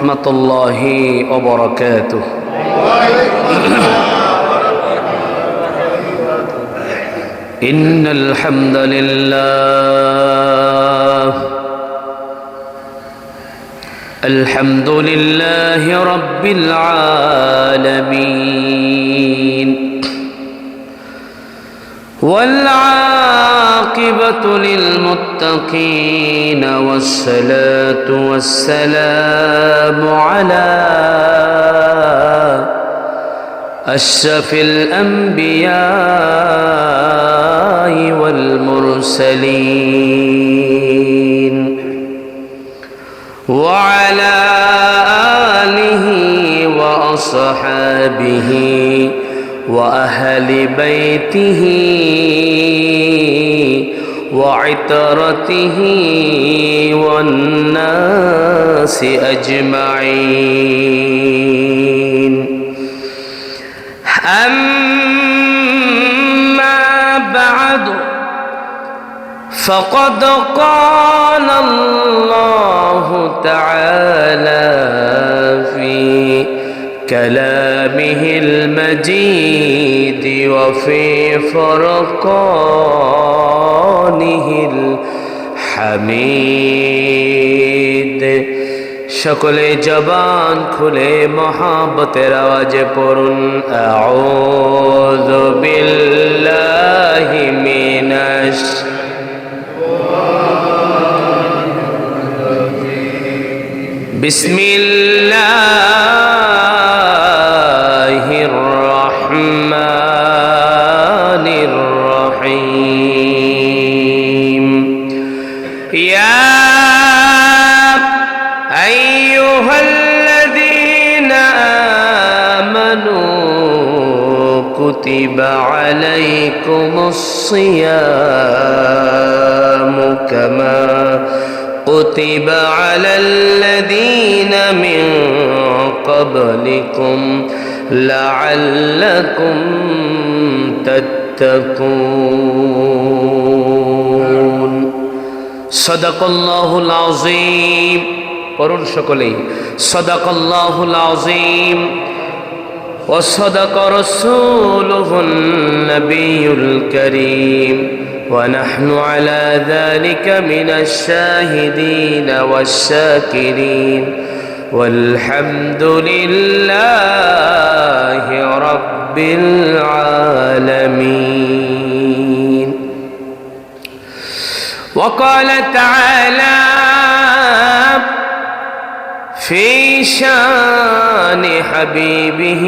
ورحمة الله وبركاته. إن الحمد لله. الحمد لله رب العالمين. والعاقبة للمتقين والصلاة والسلام على أشرف الأنبياء والمرسلين وعلى آله وأصحابه وأهل بيته وعترته والناس أجمعين. أما بعد فقد قال الله تعالى في كلامه المجيد وفي فرقانه الحميد সকলে জবান খুলে মহাবতের আওয়াজে পড়ুন আউযু বিল্লাহি মিনাশ بسم كما كتب على الذين من قبلكم لعلكم تتقون صدق الله العظيم পড়ুন সকলেই صدق الله العظيم وصدق رسوله النبي الكريم ونحن على ذلك من الشاهدين والشاكرين. والحمد لله رب العالمين. وقال تعالى في شان حبيبه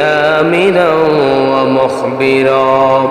آمنا ومخبرا.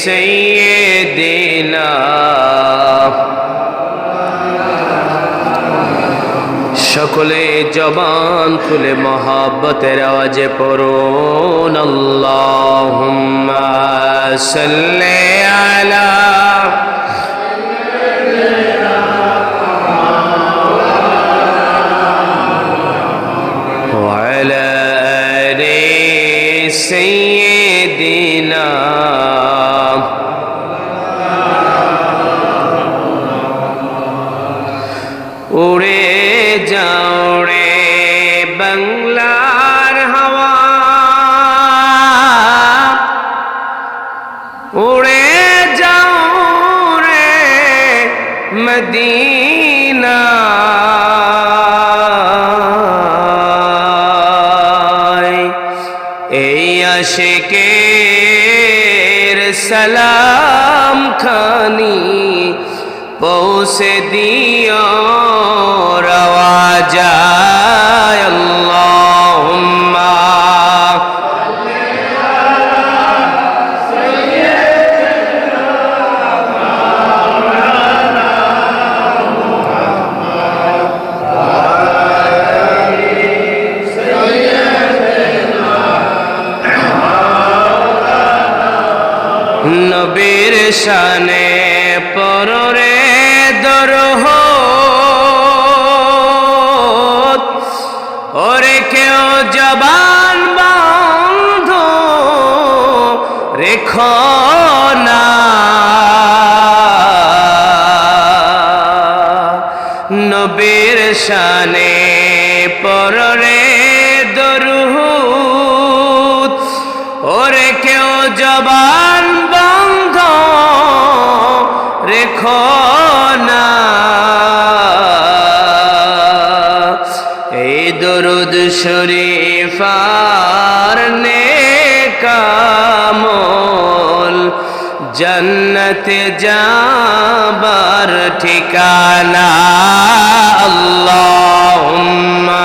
সৈয়দিনা সকলে জবান খুলে মহাব্বতের আওয়াজে পড়ুন আল্লাহুম্মা সাল্লি আলা উড়ে দেখো না নবীর শানে পররে দরুহুত ওরে কেউ জবান বন্ধ রেখো না। এই দরুদ শরীর জন্নতে যাবার ঠিকানা আল্লাহুম্মা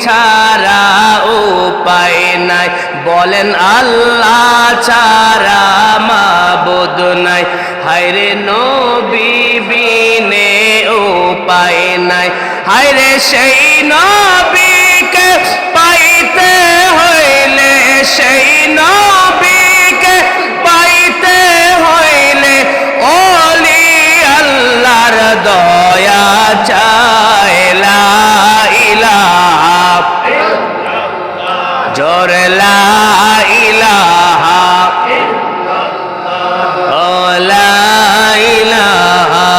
ছাড়া উপায় নাই। বলেন আল্লাহ ছাড়া মাবুদ নাই। হায়রে নবী বিনে উপায় নাই। হায়রে সেই নবীকে পাইতে হইলে, সেই নবীকে পাইতে হইলে ওলি আল্লাহর দয়া চাইলা ইলাহা জোর লা ইলাহা ও লা ইলাহা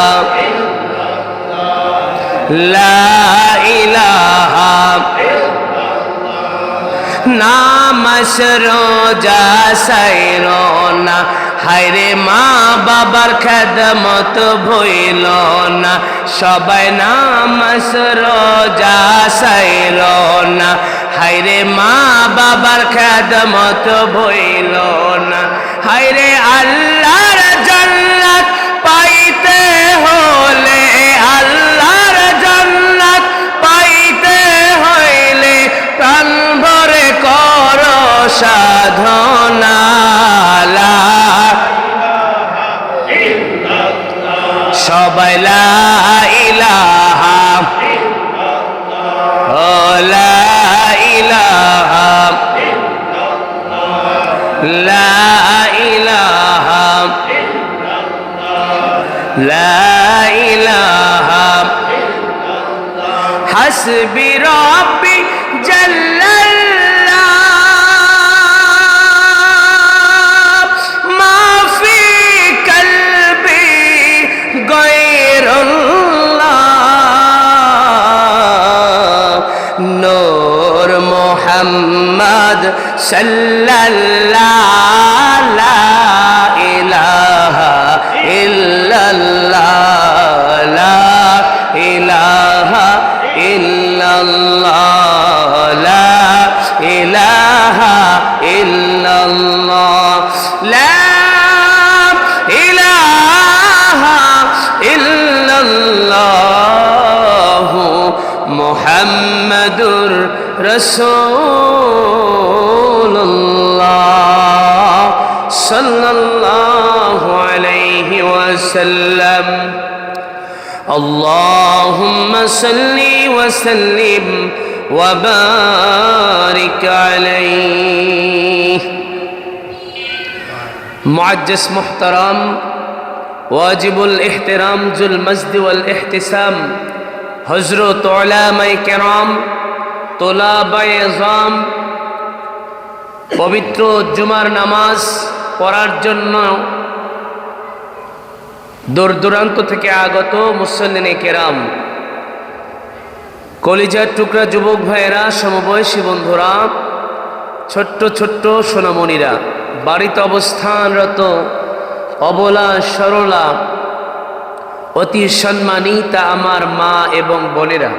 লা ইলাহা নামস রোজা সাইরনা হায়রে মা বাবার খেদমত ভইল না। সবাই নামস রোজা সাইরনা হায়রে মা বাবার খেদমত বইল না। হাইরে আল্লাহর হাসবি রব্বি জাল্লাল্লাহ। মাফি কলবি গৈরুল্লাহ নূর মোহাম্মদ সাল্লাল্লাহ। رسول الله صلى الله عليه وسلم اللهم صل وسلم وبارك عليه معجز محترم واجب الاحترام ذو المجد والاحتسام حضرت علماء کرام তোলাবাই এজাম পবিত্র জুমার নামাজ পড়ার জন্য দূর দূরান্ত থেকে আগত মুসল্লিনে কেরাম, কলিজার টুকরা যুবক ভাইয়েরা, সমবয়সী বন্ধুরা, ছোট্ট ছোট্ট সোনামণিরা, বাড়িতে অবস্থানরত অবলা সরলা অতি সম্মানিতা আমার মা এবং বোনেরা।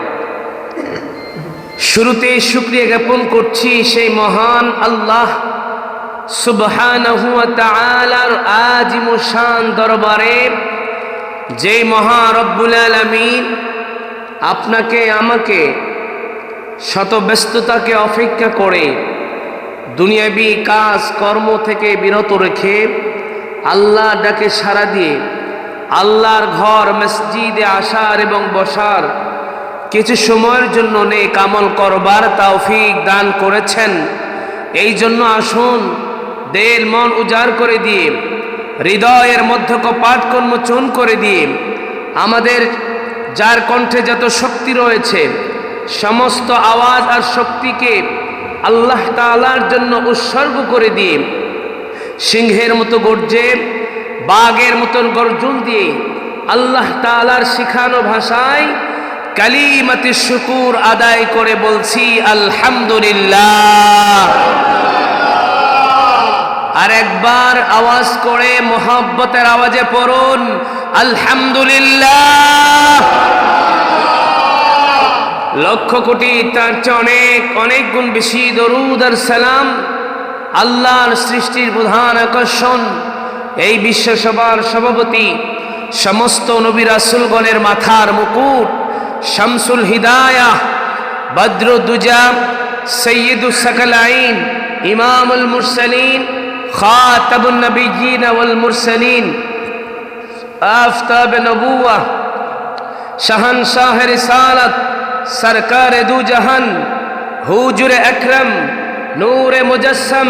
শুরুতে শুক্রিয়া জ্ঞাপন করছি সেই মহান আল্লাহ সুবহানাহু ওয়া তাআলার আজিম শান দরবারে যে মহা রব্বুল আলামিন আপনাকে, আমাকে শত ব্যস্ততাকে অপেক্ষা করে দুনিয়াবি কাজ, কর্ম থেকে বিরত রেখে আল্লাহ ডাকে সাড়া দিয়ে আল্লাহর ঘর, মসজিদে আসার এবং বসার কিছু সময়ের জন্য নেক আমল করবার তৌফিক দান করেছেন। এই জন্য আসুন দেল মন উজাড় করে দিয়ে, হৃদয়ের মধ্য কপাট কর্মচন করে দিয়ে, আমাদের যার কণ্ঠে যত শক্তি রয়েছে, সমস্ত আওয়াজ আর শক্তিকে আল্লাহ তাআলার জন্য উৎসর্গ করে দিয়ে, সিংহের মতো গর্জে, বাঘের মতন গর্জন দিয়ে, আল্লাহ তাআলার শিখানো ভাষায় কালিমাতি শুকুর আদায় করে বলছি, আলহামদুলিল্লাহ। আর একবার আওয়াজ করে মোহাব্বতের আওয়াজে পড়ুন, আলহামদুলিল্লাহ। লক্ষ কোটি তার চেয়ে অনেক অনেক গুণ বেশি দরুদ আর সালাম আল্লাহর সৃষ্টির প্রধান আকর্ষণ। এই বিশ্বসভার সভাপতি, সমস্ত নবী রাসুলগণের মাথার মুকুট। শামসুল হিদায়া বদরুদ্দুজা সৈয়দুল সকলাইন ইমামুল মুরসলিন খাতাবুল নবীন ওল মুরসলিন آفتاب نبوہ شہن شاہ رسالت سرکار دو جہن حجر اکرم نور مجسم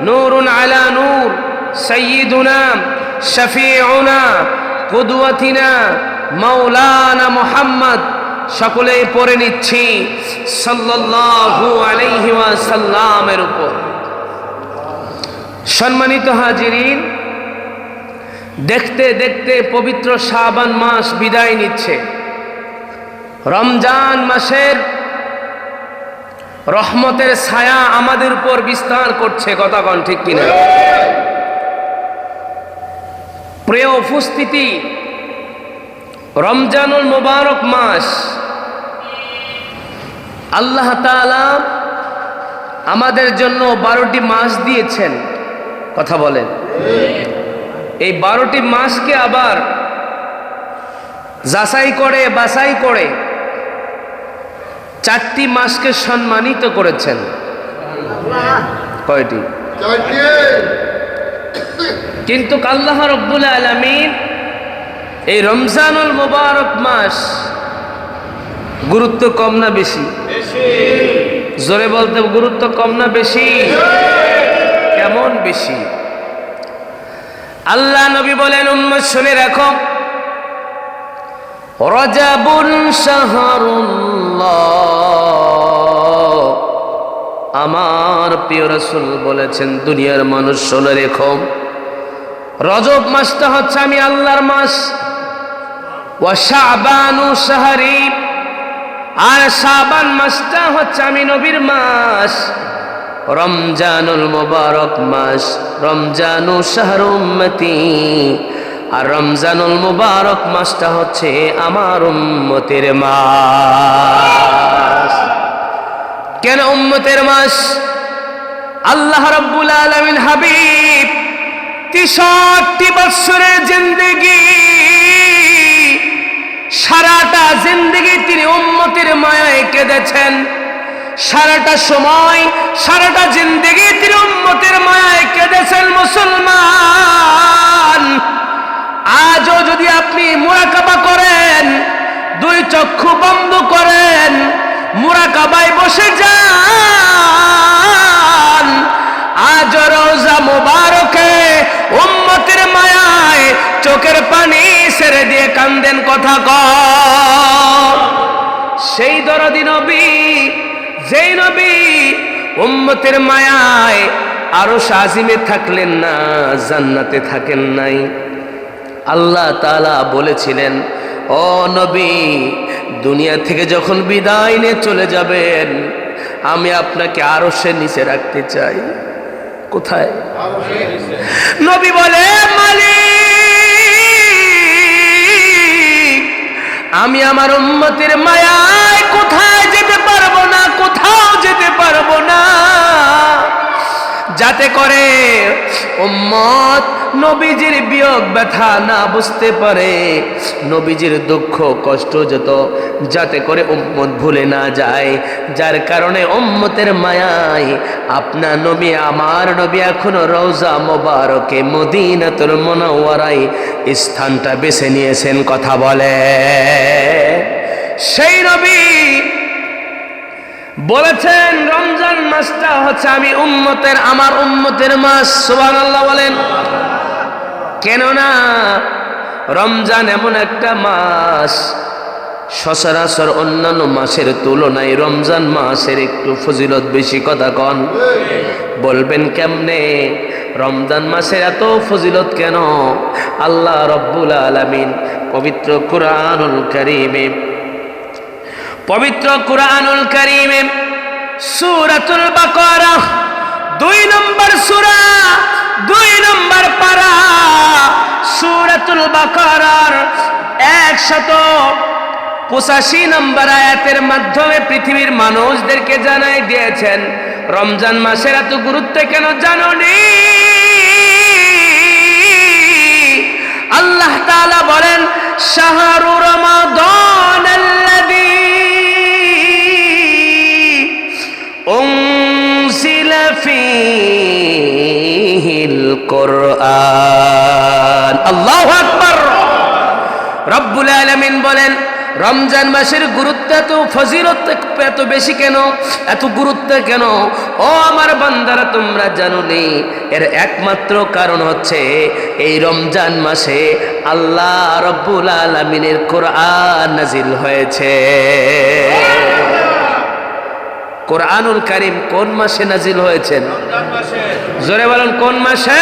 نور علی نور سیدنا شفیعنا قدوتنا مولانا محمد সকলেই পড়ে নিচ্ছি। সাল্লাল্লাহু আলাইহি ওয়াসাল্লামের উপর। সম্মানিত হাজিরিন, দেখতে দেখতে পবিত্র শাবান মাস বিদায় নিচ্ছে। রমজান মাসের রহমতের ছায়া আমাদের উপর বিস্তার করছে, কথা কন ঠিক কিনা? প্রিয় উপস্থিতি, রমজানুল মোবারক মাস আল্লাহ তাআলা আমাদের জন্য বারোটি মাস দিয়েছেন। কথা বলেন। এই বারোটি মাসকে আবার যাচাই করে, বাছাই করে চারটি মাসকে সম্মানিত করেছেন। কয়টি? কিন্তু আল্লাহ রব্বুল আলমিন এই রমজানুল মোবারক মাস গুরুত্ব কম না বেশি? জোরে বলতে গুরুত্ব কম না বেশি? কেমন বেশি? আল্লাহ নবী বলেন, উম্মত, শুনে রাখো। রজাবুন আমার প্রিয় রাসূল বলেছেন, দুনিয়ার মানুষ শুনে, রেখো। রজব মাসটা হচ্ছে আমি আল্লাহর মাস। ও শাবানু শাহরি আর শাবান মাসটা হচ্ছে আমি নবীর মাস। রমজানুল মুবারক মাস, রমজানু শাহরুম্মতি আর রমজানুল মুবারক মাসটা হচ্ছে আমার উম্মতের মাস। কেন উম্মতের মাস? আল্লাহ রব্বুল আলামিন হাবিব তিষট্টি বৎসরের জিন্দেগি সারাটা জিন্দেগি তিনি উম্মতের মায়ায় কেঁদেছেন। সারাটা সময়, সারাটা জিন্দেগি তিনি উম্মতের মায়ায় কেঁদেছেন মুসলমান। আজও যদি আপনি মোরাকাবা করেন, দুই চক্ষু বন্ধ করেন, মোরাকাবায় বসে যান আজ রোজা মুবারকে উম্মতের মায়ায় চোখের পানি ছেড়ে দিয়ে কান্দেন কথা কর সেই দরদি নবী যেই নবী উম্মতের মায়ায় আরও সাজিমে থাকলেন না জান্নাতে থাকেন নাই। আল্লাহ তাআলা বলেছিলেন ও নবী দুনিয়া থেকে যখন বিদায় নিয়ে চলে যাবেন আমি আপনাকে আরও সে নিচে রাখতে চাই। কোথায়? নবী বলে মালিক আমি আমার উম্মতের মায়ায় কোথায় যেতে পারব না? কোথাও যেতে পারব না। যাতে করে উম্মত নবীজির বিয়োগ ব্যথা না বুঝতে পারে। নবীজির দুঃখ, কষ্ট যত, যাতে করে উম্মত ভুলে না যায়। যার কারণে উম্মতের মায়ায় আপনার নবী, আমার নবী এখনও রওজা মোবারকে মদিনাতুল মুনাওয়ারাই স্থানটা বেছে নিয়েছেন, কথা বলে। সেই নবী বলেছেন, রমজান মাসটা হচ্ছে আমি উম্মতের, আমার উম্মতের মাস সুবান আল্লাহ বলেন। কেননা রমজান এমন একটা মাস, সচরাচর অন্যান্য মাসের তুলনায় রমজান মাসের একটু ফজিলত বেশি, কথা কন। বলবেন কেমনে? রমজান মাসের এত ফজিলত কেন? আল্লাহ রব্বুল আলামিন পবিত্র কুরআনুল কারীমে পবিত্র কুরআনুল কারীমে সূরাতুল বাকারা, দুই নম্বর সূরা, দুই নম্বর পারা, সূরাতুল বাকারার একশত পঁচাশি নম্বর আয়াতের মাধ্যমে পৃথিবীর মানুষদেরকে জানাই দিয়েছেন, রমজান মাসের এত গুরুত্ব কেন জানো নি আল্লাহ তাআলা বলেন, শাহরু রমাদান ফিহিল কোরআন। আল্লাহু আকবার। রব্বুল আলামিন বলেন, রমজান মাসের গুরুত্ব এত, ফজিলত এত বেশি কেন? এত গুরুত্ব কেন? ও আমার বান্দারা, তোমরা জানো নেই এর একমাত্র কারণ হচ্ছে এই রমজান মাসে আল্লাহ রব্বুল আলমিনের কোরআন নাজিল হয়েছে। কোরআনুল কারিম কোন মাসে নাজিল হয়েছেন? জোরে বলেন কোন মাসে?